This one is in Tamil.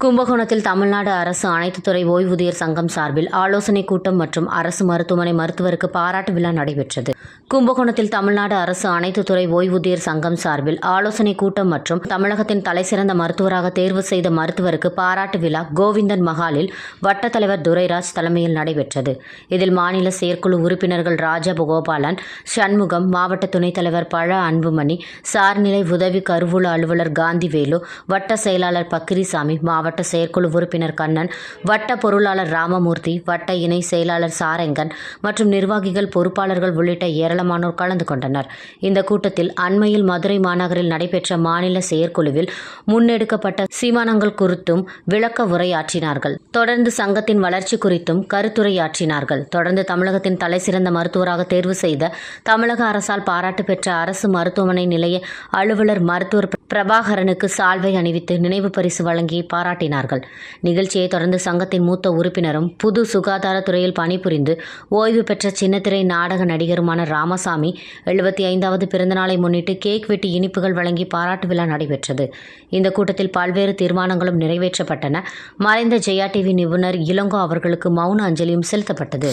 கும்பகோணத்தில் தமிழ்நாடு அரசு அனைத்து துறை ஓய்வூதியர் சங்கம் சார்பில் ஆலோசனைக் கூட்டம் மற்றும் அரசு மருத்துவமனை மருத்துவருக்கு பாராட்டு விழா நடைபெற்றது. கும்பகோணத்தில் தமிழ்நாடு அரசு அனைத்து துறை ஓய்வூதியர் சங்கம் சார்பில் ஆலோசனைக் கூட்டம் மற்றும் தமிழகத்தின் தலைசிறந்த மருத்துவராக தேர்வு செய்த மருத்துவருக்கு பாராட்டு விழா கோவிந்தன் மகாலில் வட்ட தலைவர் துரைராஜ் தலைமையில் நடைபெற்றது. இதில் மாநில செயற்குழு உறுப்பினர்கள் ராஜகோபாலன் சண்முகம் மாவட்ட துணைத் தலைவர் பழ அன்புமணி சார்நிலை உதவி கருவூல அலுவலர் காந்திவேலு வட்ட செயலாளர் பக்கிரிசாமி மாவட்ட செயற்குழு உறுப்பினர் கண்ணன் வட்ட பொருளாளர் ராமமூர்த்தி வட்ட இணை செயலாளர் சாரங்கன் மற்றும் நிர்வாகிகள் பொறுப்பாளர்கள் உள்ளிட்ட ஏராளமானோர் கலந்து கொண்டனர். இந்த கூட்டத்தில் அண்மையில் மதுரை மாநகரில் நடைபெற்ற மாநில செயற்குழுவில் முன்னெடுக்கப்பட்ட சீமானங்கள் குறித்தும் விளக்க உரையாற்றினார்கள். தொடர்ந்து சங்கத்தின் வளர்ச்சி குறித்தும் கருத்துரையாற்றினார்கள். தொடர்ந்து தமிழகத்தின் தலைசிறந்த மருத்துவராக தேர்வு செய்த தமிழக அரசால் பாராட்டு பெற்ற அரசு மருத்துவமனை நிலைய அலுவலர் மருத்துவர் பிரபாகரனுக்கு சால்வை அணிவித்து நினைவு பரிசு வழங்கி பாராட்டினார்கள். நிகழ்ச்சியை தொடர்ந்து சங்கத்தின் மூத்த உறுப்பினரும் புது சுகாதாரத்துறையில் பணிபுரிந்து ஓய்வு பெற்ற சின்னத்திரை நாடக நடிகருமான ராமசாமி எழுபத்தி ஐந்தாவது பிறந்தநாளை முன்னிட்டு கேக் வெட்டி இனிப்புகள் வழங்கி பாராட்டு விழா நடைபெற்றது. இந்த கூட்டத்தில் பல்வேறு தீர்மானங்களும் நிறைவேற்றப்பட்டன. மறைந்த ஜெயா டிவி நிபுணர் இளங்கோ அவர்களுக்கு மௌன அஞ்சலியும் செலுத்தப்பட்டது.